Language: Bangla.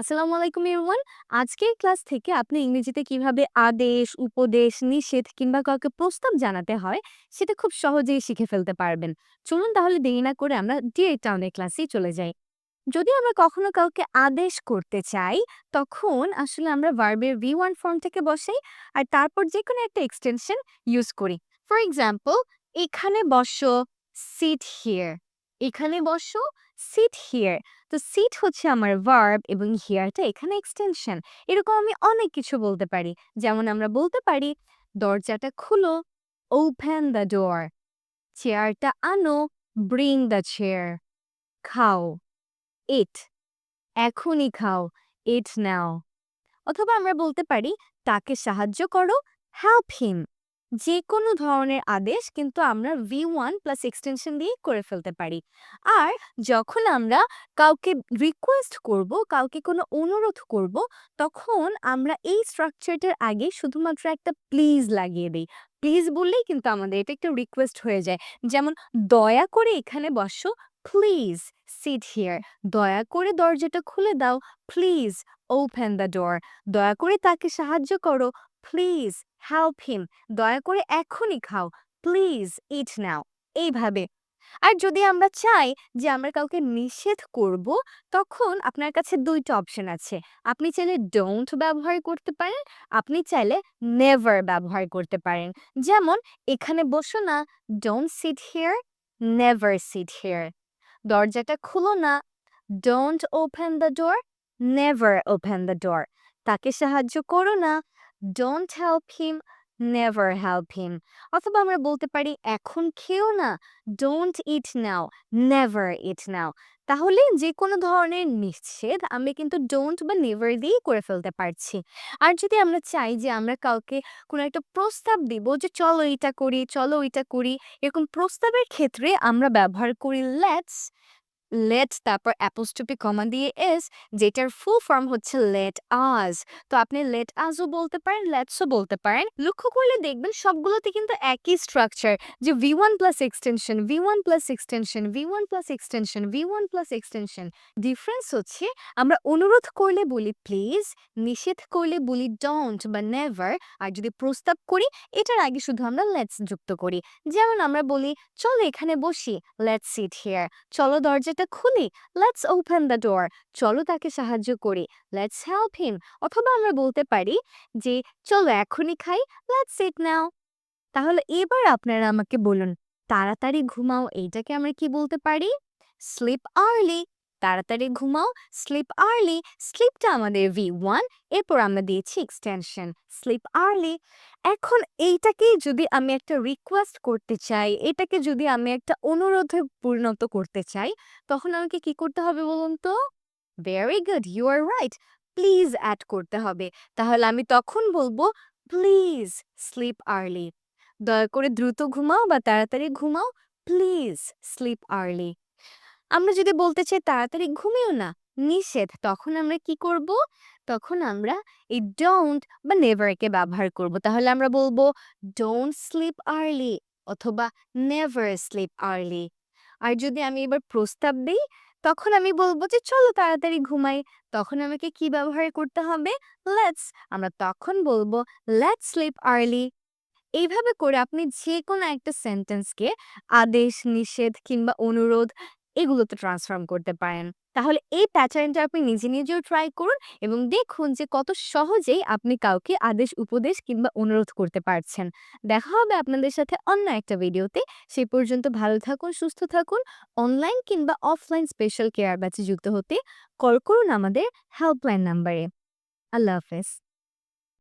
আসসালামু আলাইকুম এভরিওয়ান। আজকের ক্লাস থেকে আপনি ইংরেজিতে কীভাবে আদেশ, উপদেশ, নিষেধ কিংবা কাউকে প্রস্তাব জানাতে হয় সেটা খুব সহজেই শিখে ফেলতে পারবেন। চলুন তাহলে দেরি না করে আমরা ডিরেক্ট টাউনের ক্লাসেই চলে যাই। যদি আমরা কখনো কাউকে আদেশ করতে চাই, তখন আসলে আমরা ভার্বের ভি ওয়ান ফর্ম থেকে বসাই আর তারপর যেকোনো একটা এক্সটেনশন ইউজ করি। ফর এক্সাম্পল, এখানে বসো, সিট হিয়ার। এখানে বসো, সিট হিয়ার। তো সিট হচ্ছে আমার ভার্ব এবং হিয়ারটা এখানে এক্সটেনশন। এরকম আমি অনেক কিছু বলতে পারি। যেমন আমরা বলতে পারি, দরজাটা খুলো, ওপেন দ্য ডোর। চেয়ারটা আনো, ব্রিং দ্য চেয়ার। খাও, ইট। এখনই খাও, ইট নাও। অথবা আমরা বলতে পারি, তাকে সাহায্য করো, হেল্প হিম। যেকোনো ধরনের আদেশ কিন্তু আমরা ভি ওয়ান প্লাস এক্সটেনশন দিয়ে করে ফেলতে পারি। আর যখন আমরা কাউকে রিকোয়েস্ট করব, কাউকে কোনো অনুরোধ করব, তখন আমরা এই স্ট্রাকচারটার আগে শুধুমাত্র একটা প্লিজ লাগিয়ে দিই প্লিজ বললেই কিন্তু আমাদের এটা একটা রিকোয়েস্ট হয়ে যায়। যেমন দয়া করে এখানে বসো, প্লিজ সিট হিয়ার। দয়া করে দরজাটা খুলে দাও, প্লিজ ওপেন দ্য ডোর। দয়া করে তাকে সাহায্য করো, প্লিজ হেল্প হিম। দয়া করে এখনই খাও, প্লিজ ইট নাও। এইভাবে। আর যদি আমরা চাই যে আমরা কাউকে নিষেধ করব, তখন আপনার কাছে ২ টা অপশন আছে। আপনি চাইলে ডোন্ট ব্যবহার করতে পারেন, আপনি চাইলে নেভার ব্যবহার করতে পারেন। যেমন এখানে বসো না, don't sit here, never sit here. দরজাটা খুলো না, don't open the door, never open the door. তাকে সাহায্য করো না, don't help him, never help him. অথবা আমরা বলতে পারি, এখন খেও না, ডোন্ট ইট নাও, নেভার ইট নাও। তাহলে যেকোনো ধরনের নিষেধ আমি কিন্তু ডোন্ট বা নেভার দিয়েই করে ফেলতে পারছি। আর যদি আমরা চাই যে আমরা কাউকে কোনো একটা প্রস্তাব দিব যে চলো এটা করি, চলো ওইটা করি, এরকম প্রস্তাবের ক্ষেত্রে আমরা ব্যবহার করি লেটস। লেট তারপর অ্যাপোস্ট্রফি কমা দিয়ে এস যেটার ফুল ফর্ম হচ্ছে লেট আজ। তো আপনি লেট আজও বলতে পারেন, লেটসও বলতে পারেন। লক্ষ্য করলে দেখবেন সবগুলোতে কিন্তু একই স্ট্রাকচার যে V one plus extension, V one plus extension, V one plus extension, V one plus extension. Difference হচ্ছে আমরা অনুরোধ করলে বলি প্লিজ, নিষেধ করলে বলি ডোন্ট বা নেভার। আর যদি প্রস্তাব করি এটার আগে শুধু আমরা লেটস যুক্ত করি। যেমন আমরা বলি, চলো এখানে বসি, লেটস সিট হেয়ার চলো দরজাটা খুলি, লেটস ওপেন দ্য ডোর। চলো তাকে সাহায্য করি, লেটস হেল্প হিম। অথবা আমরা বলতে পারি যে চলো এখনই খাই, লেটস ইট নাও। তাহলে এবার আপনারা আমাকে বলুন, তাড়াতাড়ি ঘুমাও এইটাকে আমরা কি বলতে পারি? Sleep early. তাড়াতাড়ি ঘুমাও, স্লিপ আর্লি। স্লিপটা আমাদের ভি ওয়ান, এরপর আমরা দিয়েছি এক্সটেনশন, স্লিপ আর্লি। এখন এইটাকেই যদি আমি একটা রিকোয়েস্ট করতে চাই, এটাকে যদি আমি একটা অনুরোধে পরিণত করতে চাই, তখন আমাকে কি করতে হবে বলুন তো? Very good, you are right. Please add করতে হবে। তাহলে আমি তখন বলব, প্লিজ স্লিপ আর্লি। দয়া করে দ্রুত ঘুমাও বা তাড়াতাড়ি ঘুমাও, প্লিজ স্লিপ আর্লি। আমরা যদি বলতে চাই তাড়াতাড়ি ঘুমিও না, নিষেধ, তখন আমরা কি করব? তখন আমরা এই ডোন্ট বা নেভার কে ব্যবহার করব। তাহলে আমরা বলব, ডোন্ট স্লিপ আর্লি অথবা নেভার স্লিপ আর্লি। আর যদি আমি এবার প্রস্তাব দিই তখন আমি বলব যে চলো তাড়াতাড়ি ঘুমাই। তখন আমাকে কি ব্যবহার করতে হবে? লেটস। আমরা তখন বলব লেটস স্লিপ আর্লি। এইভাবে করে আপনি যেকোনো একটা সেন্টেন্সকে আদেশ, নিষেধ কিংবা অনুরোধ এগুলোতে ট্রান্সফর্ম করতে পারেন। তাহলে এই প্যাটার্নটা আপনি নিজে নিজেও ট্রাই করুন এবং দেখুন যে কত সহজেই আপনি কাউকে আদেশ, উপদেশ কিংবা অনুরোধ করতে পারছেন। দেখা হবে আপনাদের সাথে অন্য একটা ভিডিওতে। সেই পর্যন্ত ভালো থাকুন, সুস্থ থাকুন। অনলাইন কিংবা অফলাইন স্পেশাল কেয়ার ব্যাচে যুক্ত হতে কল করুন আমাদের হেল্পলাইন নাম্বারে। আল্লাহ হাফেজ।